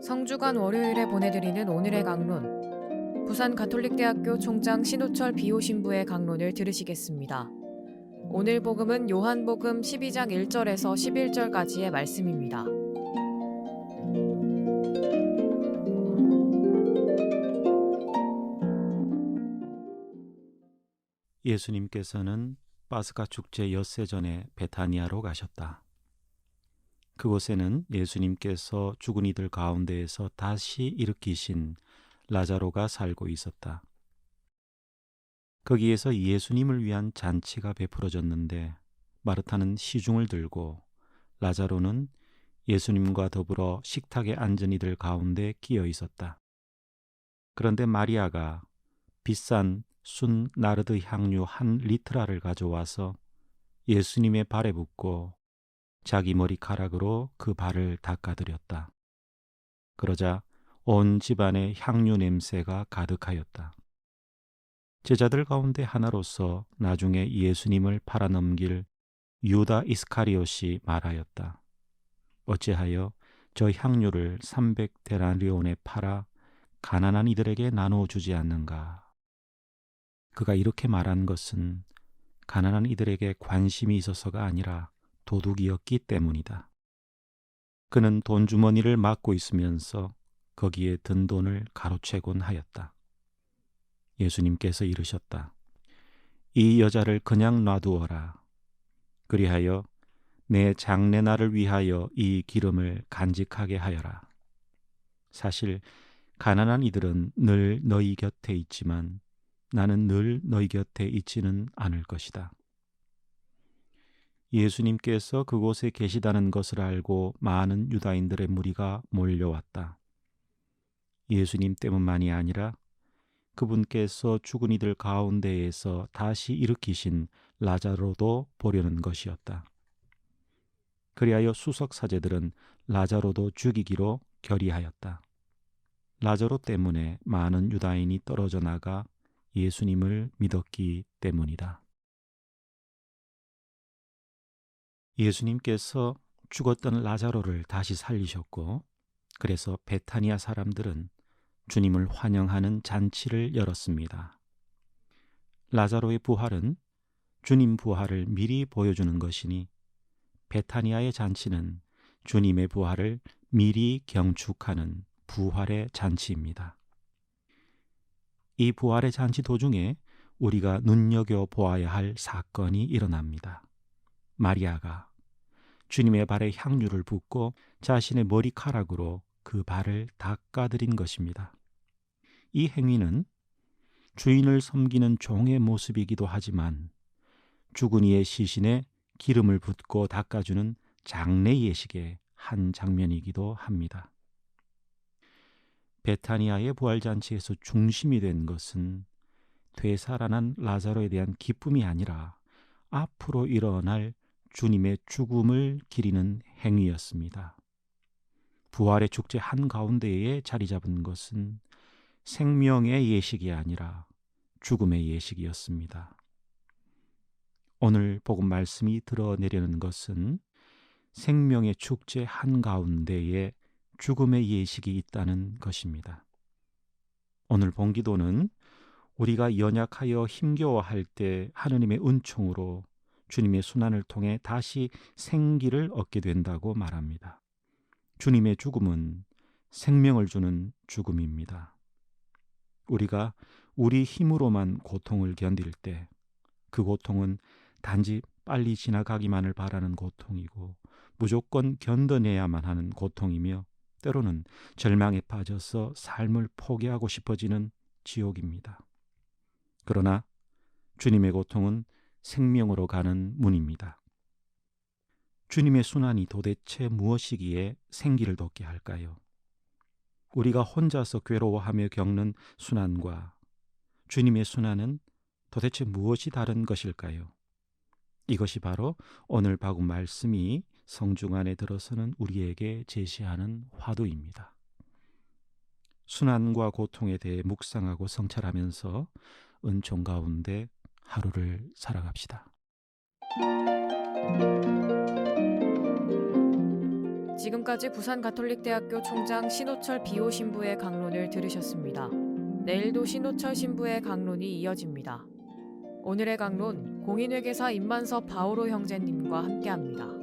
성주간 월요일에 보내드리는 오늘의 강론. 부산 가톨릭대학교 총장 신우철 비호 신부의 강론을 들으시겠습니다. 오늘 복음은 요한복음 12장 1절에서 11절까지의 말씀입니다. 예수님께서는 파스카 축제 엿새 전에 베타니아로 가셨다. 그곳에는 예수님께서 죽은 이들 가운데에서 다시 일으키신 라자로가 살고 있었다. 거기에서 예수님을 위한 잔치가 베풀어졌는데 마르타는 시중을 들고 라자로는 예수님과 더불어 식탁에 앉은 이들 가운데 끼어 있었다. 그런데 마리아가 비싼 순 나르드 향유 한 리트라를 가져와서 예수님의 발에 붓고 자기 머리카락으로 그 발을 닦아드렸다. 그러자 온 집안에 향유 냄새가 가득하였다. 제자들 가운데 하나로서 나중에 예수님을 팔아넘길 유다 이스카리옷이 말하였다. 어찌하여 저 향유를 300 데나리온에 팔아 가난한 이들에게 나누어 주지 않는가? 그가 이렇게 말한 것은 가난한 이들에게 관심이 있어서가 아니라 도둑이었기 때문이다. 그는 돈 주머니를 막고 있으면서 거기에 든 돈을 가로채곤 하였다. 예수님께서 이르셨다. 이 여자를 그냥 놔두어라. 그리하여 내 장례날을 위하여 이 기름을 간직하게 하여라. 사실 가난한 이들은 늘 너희 곁에 있지만 나는 늘 너희 곁에 있지는 않을 것이다. 예수님께서 그곳에 계시다는 것을 알고 많은 유다인들의 무리가 몰려왔다. 예수님 때문만이 아니라 그분께서 죽은 이들 가운데에서 다시 일으키신 라자로도 보려는 것이었다. 그리하여 수석 사제들은 라자로도 죽이기로 결의하였다. 라자로 때문에 많은 유다인이 떨어져 나가 예수님을 믿었기 때문이다. 예수님께서 죽었던 라자로를 다시 살리셨고, 그래서 베타니아 사람들은 주님을 환영하는 잔치를 열었습니다. 라자로의 부활은 주님 부활을 미리 보여주는 것이니, 베타니아의 잔치는 주님의 부활을 미리 경축하는 부활의 잔치입니다. 이 부활의 잔치 도중에 우리가 눈여겨 보아야 할 사건이 일어납니다. 마리아가 주님의 발에 향유를 붓고 자신의 머리카락으로 그 발을 닦아드린 것입니다. 이 행위는 주인을 섬기는 종의 모습이기도 하지만 죽은 이의 시신에 기름을 붓고 닦아주는 장례 예식의 한 장면이기도 합니다. 베타니아의 부활잔치에서 중심이 된 것은 되살아난 라자로에 대한 기쁨이 아니라 앞으로 일어날 주님의 죽음을 기리는 행위였습니다. 부활의 축제 한가운데에 자리 잡은 것은 생명의 예식이 아니라 죽음의 예식이었습니다. 오늘 복음 말씀이 드러내려는 것은 생명의 축제 한가운데에 죽음의 예식이 있다는 것입니다. 오늘 본기도는 우리가 연약하여 힘겨워할 때 하느님의 은총으로 주님의 순환을 통해 다시 생기를 얻게 된다고 말합니다. 주님의 죽음은 생명을 주는 죽음입니다. 우리가 우리 힘으로만 고통을 견딜 때 그 고통은 단지 빨리 지나가기만을 바라는 고통이고 무조건 견뎌내야만 하는 고통이며 때로는 절망에 빠져서 삶을 포기하고 싶어지는 지옥입니다. 그러나 주님의 고통은 생명으로 가는 문입니다. 주님의 순환이 도대체 무엇이기에 생기를 돋게 할까요? 우리가 혼자서 괴로워하며 겪는 순환과 주님의 순환은 도대체 무엇이 다른 것일까요? 이것이 바로 오늘 바구 말씀이 성중 안에 들어서는 우리에게 제시하는 화두입니다. 순환과 고통에 대해 묵상하고 성찰하면서 은총 가운데 하루를 살아갑시다. 지금까지 부산가톨릭대학교 총장 신호철 비호 신부의 강론을 들으셨습니다. 내일도 신호철 신부의 강론이 이어집니다. 오늘의 강론 공인회계사 임만섭 바오로 형제님과 함께합니다.